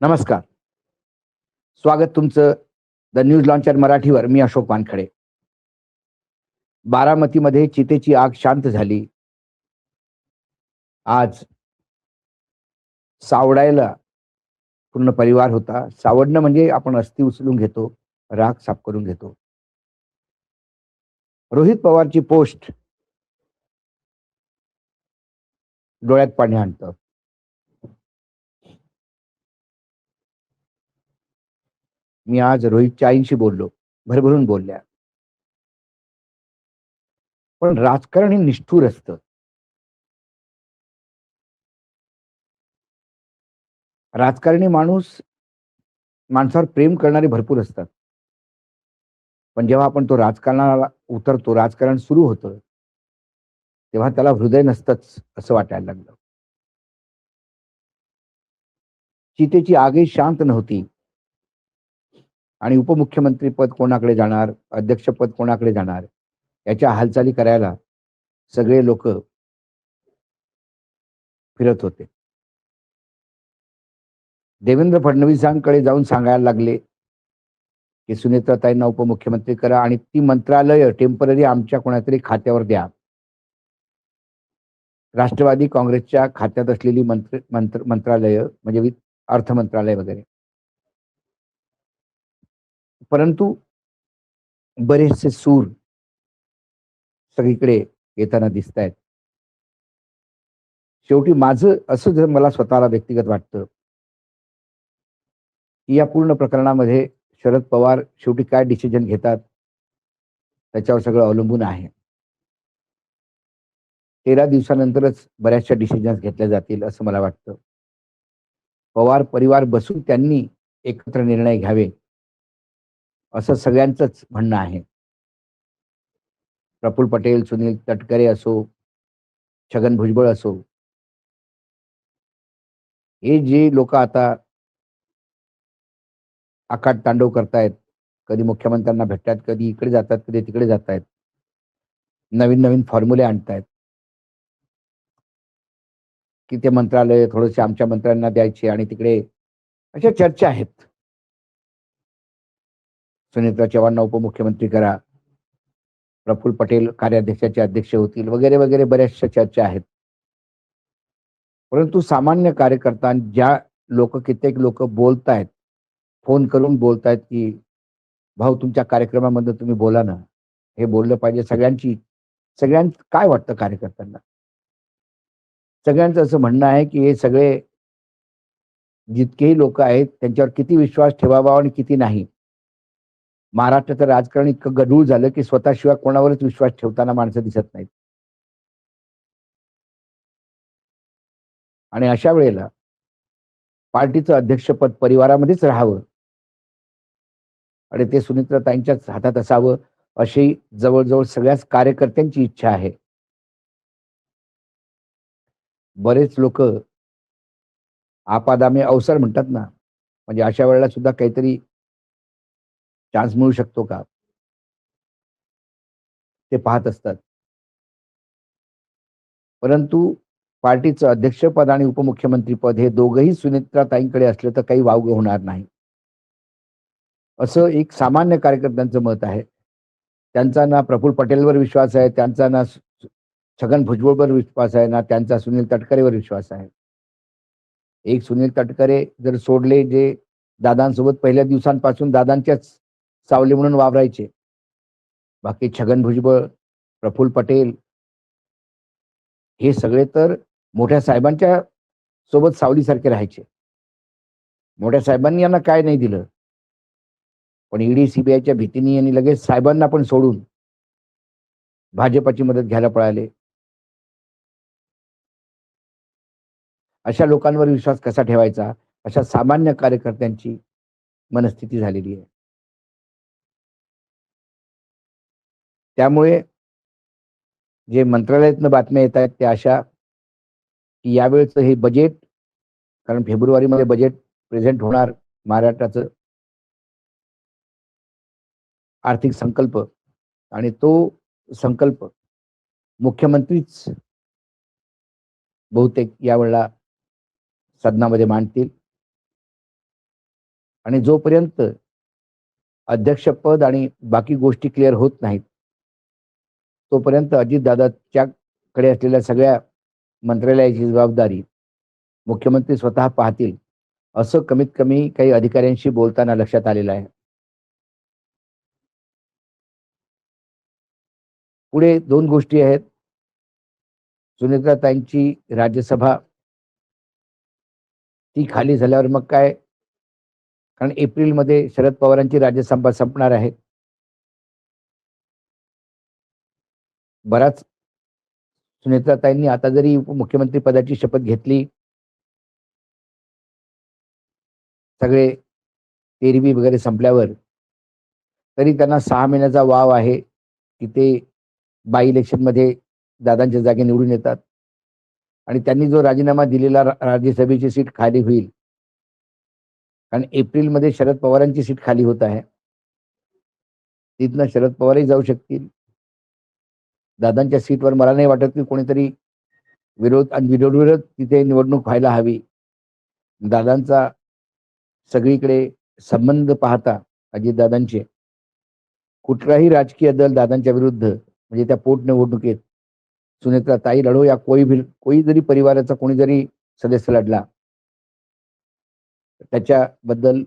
नमस्कार. स्वागत तुमचं द न्यूज लॉन्चर मराठीवर. मी अशोक वानखडे. बारामतीमध्ये चितेची आग शांत झाली. आज सावडायला पूर्ण परिवार होता. सावडणं म्हणजे आपण अस्थि उचलून घेतो राग साफ करून घेतो. रोहित पवारची पोस्ट डोळ्यात पाणी आणतं. मी आज रोहितच्या आईंशी बोललो. भरभरून बोलल्या. पण राजकारण हे निष्ठूर असतं. राजकारणी माणूस माणसावर प्रेम करणारे भरपूर असतात. पण जेव्हा आपण तो राजकारणाला उतरतो राजकारण सुरू होतं तेव्हा त्याला हृदय नसतंच असं वाटायला लागलं. चितेची आगही शांत नव्हती. आणि उपमुख्यमंत्री पद कोणाकडे जाणार अध्यक्षपद कोणाकडे जाणार याच्या हालचाली करायला सगळे लोक फिरत होते. देवेंद्र फडणवीसांकडे जाऊन सांगायला लागले की सुनेत्राताईंना उपमुख्यमंत्री करा आणि ती मंत्रालय टेंपररी आमच्या कोणातरी खात्यावर द्या. राष्ट्रवादी काँग्रेसच्या खात्यात असलेली मंत्र मंत्र मंत्रालय म्हणजे वि- अर्थ मंत्रालय वगैरे. परंतु बरेचसे सूर सगळीकडे येताना दिसत आहेत शेवटी माझं असं जर मला स्वतःला व्यक्तिगत वाटतं की या पूर्ण प्रकरणामध्ये शरद पवार शेवटी काय डिसिजन घेतात त्याच्यावर सगळं अवलंबून आहे. तेरा दिवसानंतरच बऱ्याचशा डिसिजन्स घेतल्या जातील असं मला वाटतं. पवार परिवार बसून त्यांनी एकत्र निर्णय घ्यावे. असं सगळ्यांचंच म्हणणं आहे. प्रफुल्ल पटेल सुनील तटकरे असो छगन भुजबळ असो हे जे लोक आता आकाट तांडव करतायत कधी मुख्यमंत्र्यांना भेटतात कधी इकडे जातात कधी तिकडे जातायत नवीन नवीन फॉर्म्युले आणतायत. की ते मंत्रालय थोडेसे आमच्या मंत्र्यांना द्यायचे आणि तिकडे अशा चर्चा आहेत. सुनीता चव्हाणना उपमुख्यमंत्री करा. प्रफुल्ल पटेल कार्याध्यक्षाचे अध्यक्ष होतील वगैरे वगैरे बऱ्याचशा चर्चा आहेत. परंतु सामान्य कार्यकर्ता ज्या लोक कित्येक लोक बोलतायत फोन करून बोलतायत की भाऊ तुमच्या कार्यक्रमामध्ये तुम्ही बोला ना. हे बोललं पाहिजे सगळ्यांची. सगळ्यां काय वाटतं कार्यकर्त्यांना? सगळ्यांचं असं म्हणणं आहे की हे सगळे जितकेही लोक आहेत त्यांच्यावर किती विश्वास ठेवावा आणि किती नाही. महाराष्ट्राचं राजकारण इतकं गढूळ झालं की स्वतःशिवाय कोणावरच विश्वास ठेवताना माणसं दिसत नाहीत. आणि अशा वेळेला पार्टीचं अध्यक्षपद परिवारामध्येच राहावं. आणि ते सुनित्राताईंच्याच हातात असावं अशी जवळजवळ सगळ्याच कार्यकर्त्यांची इच्छा आहे. बरेच लोक आपादामे अवसर म्हणतात ना म्हणजे अशा वेळेला सुद्धा काहीतरी चान्स मिळू शकतो का? ते पाहत असतात. परंतु पार्टीचं अध्यक्षपद आणि उपमुख्यमंत्रीपद हे दोघही सुनेत्राताईंकडे असलं तर काही वावग होणार नाही. असं एक सामान्य कार्यकर्त्यांचं मत आहे. त्यांचा ना प्रफुल्ल पटेलवर विश्वास आहे त्यांचा ना छगन भुजबळवर विश्वास आहे ना त्यांचा सुनील तटकरेवर विश्वास आहे. एक सुनील तटकरे जर सोडले जे दादांसोबत पहिल्या दिवसांपासून दादांच्याच सावली म्हणून वावरायचे. बाकी छगन भुजबळ प्रफुल्ल पटेल हे सगळे तर मोठ्या साहेबांच्या सोबत सावलीसारखे राहायचे. मोठ्या साहेबांनी यांना काय नाही दिलं. पण ईडी सीबीआयच्या भीतीने यांनी लगेच साहेबांना पण सोडून भाजपाची मदत घ्यायला पळाले. अशा लोकांवर विश्वास कसा ठेवायचा? अशा सामान्य कार्यकर्त्यांची मनस्थिती झालेली आहे. त्यामुळे जे मंत्रालयातनं बातम्या येत आहेत त्या अशा की यावेळचं हे बजेट कारण फेब्रुवारीमध्ये बजेट प्रेझेंट होणार महाराष्ट्राचं आर्थिक संकल्प आणि तो संकल्प मुख्यमंत्रीच बहुतेक यावेळेला सदनामध्ये मांडतील. आणि जोपर्यंत अध्यक्षपद आणि बाकी गोष्टी क्लिअर होत नाहीत तोपर्यंत अजितदादाच्याकडे असलेल्या सगळ्या मंत्रालयाची जबाबदारी मुख्यमंत्री स्वतः पाहतील असं कमीत कमी काही अधिकाऱ्यांशी बोलताना लक्षात आलेलं आहे. पुढे दोन गोष्टी आहेत. सुनेत्राताईंची राज्यसभा ती खाली झाल्यावर मग काय? कारण एप्रिलमध्ये शरद पवारांची राज्यसभा संपणार आहे. बराच सुनेत्राताईंनी आता जरी मुख्यमंत्री पदाची शपथ घेतली सगळे तेरवी वगैरे संपल्यावर तरी त्यांना सहा महिन्याचा वाव आहे की ते बाय इलेक्शनमध्ये दादांच्या जागे निवडून येतात. आणि त्यांनी जो राजीनामा दिलेला राज्यसभेची सीट खाली होईल कारण एप्रिलमध्ये शरद पवारांची सीट खाली होत आहे तिथनं शरद पवारही जाऊ शकतील. दादांच्या सीटवर मला नाही वाटत की कोणीतरी विरोध आणि विरोध विरोध तिथे निवडणूक व्हायला हवी. दादांचा सगळीकडे संबंध पाहता अजितदादांचे. कुठलाही राजकीय दल दादांच्या विरुद्ध म्हणजे त्या पोटनिवडणुकीत सुनेत्रा ताई लढो या कोई भी कोई जरी परिवाराचा कोणी जरी सदस्य लढला. त्याच्याबद्दल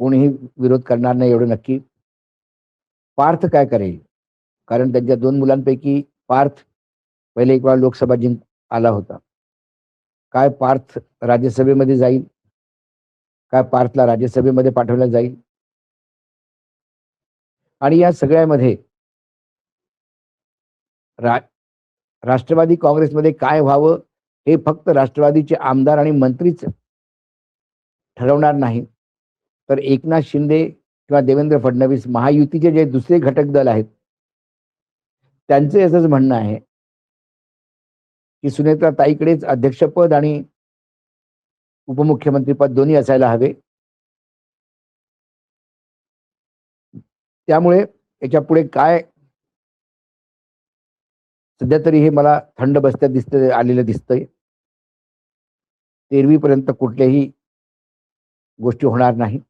कोणीही विरोध करणार नाही एवढं नक्की. पार्थ काय करेल? कारण त्यांच्या दोन मुलांपैकी पार्थ पहिले एक वेळा लोकसभा जिंक आला होता. काय पार्थ राज्यसभेमध्ये जाईल? काय पार्थला राज्यसभेमध्ये पाठवलं जाईल? आणि या सगळ्यामध्ये रा राष्ट्रवादी काँग्रेसमध्ये काय व्हावं हे फक्त राष्ट्रवादीचे आमदार आणि मंत्रीच ठरवणार नाही तर एकनाथ शिंदे किंवा देवेंद्र फडणवीस महायुतीचे जे दुसरे घटक दल आहेत त्यांचे असंच म्हणणं आहे की सुनेत्रा ताईकडेच अध्यक्षपद आणि उपमुख्यमंत्रीपद दोन्ही असायला हवे. त्यामुळे याच्यापुढे काय सध्या तरी हे मला थंड बसत्या दिसत आलेलं दिसतंय. तेरवीपर्यंत कुठल्याही गोष्टी होणार नाही.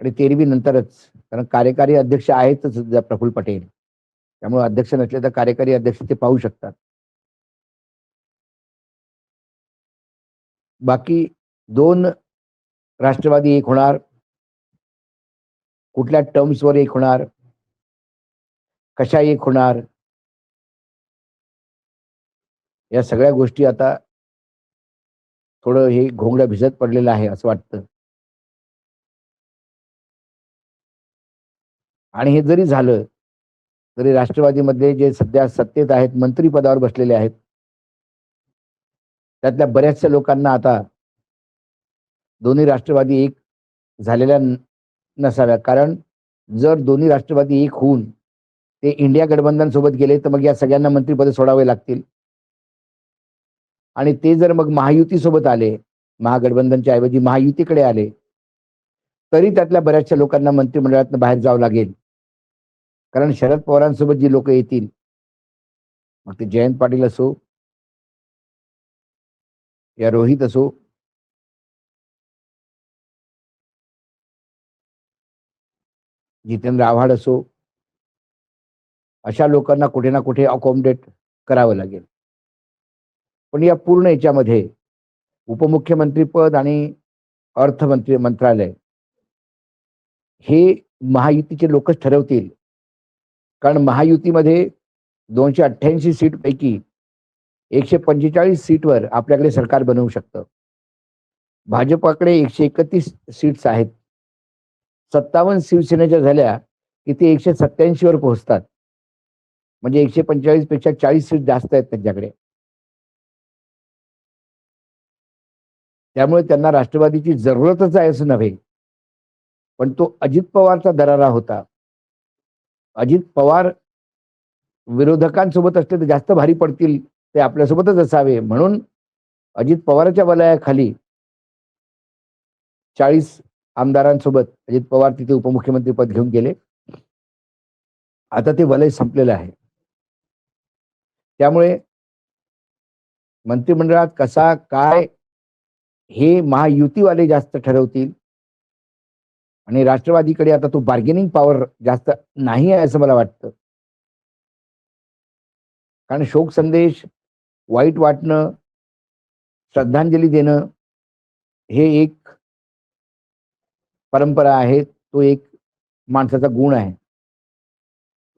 आणि तेरवी नंतरच कारण कार्यकारी अध्यक्ष आहेतच सध्या प्रफुल्ल पटेल. त्यामुळे अध्यक्ष नसले तर कार्यकारी अध्यक्ष ते पाहू शकतात. बाकी दोन राष्ट्रवादी एक होणार. कुठल्या टर्म्सवर एक होणार? कशा एक होणार? या सगळ्या गोष्टी आता थोडं हे घोंगड्या भिजत पडलेलं आहे असं वाटतं. आणि हे जरी झालं तरी राष्ट्रवादीमध्ये जे सध्या सत्तेत आहेत मंत्रीपदावर बसलेले आहेत त्यातल्या बऱ्याचशा लोकांना आता दोन्ही राष्ट्रवादी एक झालेल्या नसाव्या कारण जर दोन्ही राष्ट्रवादी एक होऊन ते इंडिया गठबंधन सोबत गेले तर मग या सगळ्यांना मंत्रीपद सोडावे लागतील. आणि ते जर मग महायुती सोबत आले महागठबंधनच्या ऐवजी महायुतीकडे आले तरी त्यातल्या बऱ्याचशा लोकांना मंत्रिमंडळातून बाहेर जावं लागेल. कारण शरद पवारांसोबत जी लोक येतील मग ते जयंत पाटील असो या रोहित असो जितेंद्र आव्हाड असो अशा लोकांना कुठे ना कुठे अकोमडेट करावं लागेल. पण या पूर्ण याच्यामध्ये उपमुख्यमंत्रीपद आणि अर्थमंत्री मंत्रालय हे महायुतीचे लोकच ठरवतील कारण महायुतीमध्ये दोनशे अठ्ठ्याऐंशी सीट पैकी एकशे पंचेचाळीस सीटवर आपल्याकडे सरकार बनवू शकतं. भाजपाकडे एकशे एकतीस सीट्स आहेत. सत्तावन्न शिवसेनेच्या झाल्या की ते एकशे सत्याऐंशीवर पोहोचतात. म्हणजे एकशे पंचेचाळीसपेक्षा चाळीस सीट जास्त आहेत त्यांच्याकडे. त्यामुळे त्यांना राष्ट्रवादीची जरूरतच आहे असं नव्हे. पण तो अजित पवारचा दरारा होता. अजित पवार विरोधकांसोबत असले तर जास्त भारी पडतील ते आपल्यासोबतच असावे. म्हणून अजित पवारच्या वलयाखाली चाळीस आमदारांसोबत अजित पवार तिथे उपमुख्यमंत्री पद घेऊन गेले. आता ते वलय संपलेलं आहे. त्यामुळे मंत्रिमंडळात कसा काय हे महायुतीवाले जास्त ठरवतील आणि राष्ट्रवादीकडे आता तो बार्गेनिंग पॉवर जास्त नाही आहे असं मला वाटतं. कारण शोक संदेश वाईट वाटणं श्रद्धांजली देणं हे एक परंपरा आहे तो एक माणसाचा गुण आहे.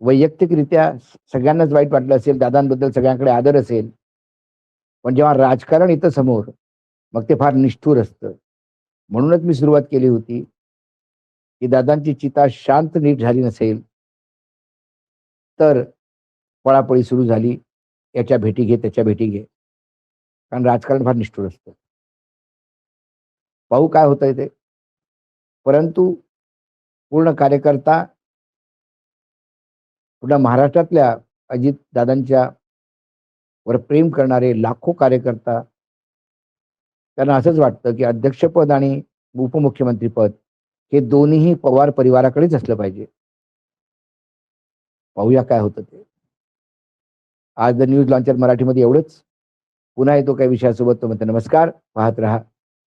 वैयक्तिकरित्या सगळ्यांनाच वाईट वाटलं असेल दादांबद्दल सगळ्यांकडे आदर असेल पण जेव्हा राजकारण येतं समोर मग ते फार निष्ठुर असतं. म्हणूनच मी सुरुवात केली होती की दादांची चिता शांत नीट झाली नसेल तर पळापळी सुरू झाली. याच्या भेटी घे त्याच्या भेटी घे. कारण राजकारण फार निष्ठुर असतं. पाहू काय होतंय ते. परंतु पूर्ण कार्यकर्ता पूर्ण महाराष्ट्रातल्या अजित दादांच्या वर प्रेम करणारे लाखो कार्यकर्ता त्यांना असंच वाटतं की अध्यक्षपद आणि उपमुख्यमंत्रीपद हे दोन्हीही पवार परिवाराकडेच असलं पाहिजे. पाहूया काय होतं ते. आज द न्यूज लॉन्चर मराठीमध्ये एवढंच. पुन्हा येतो काही विषयासोबत. तो म्हणतो नमस्कार. पाहत रहा.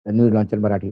The news launcher Marathi.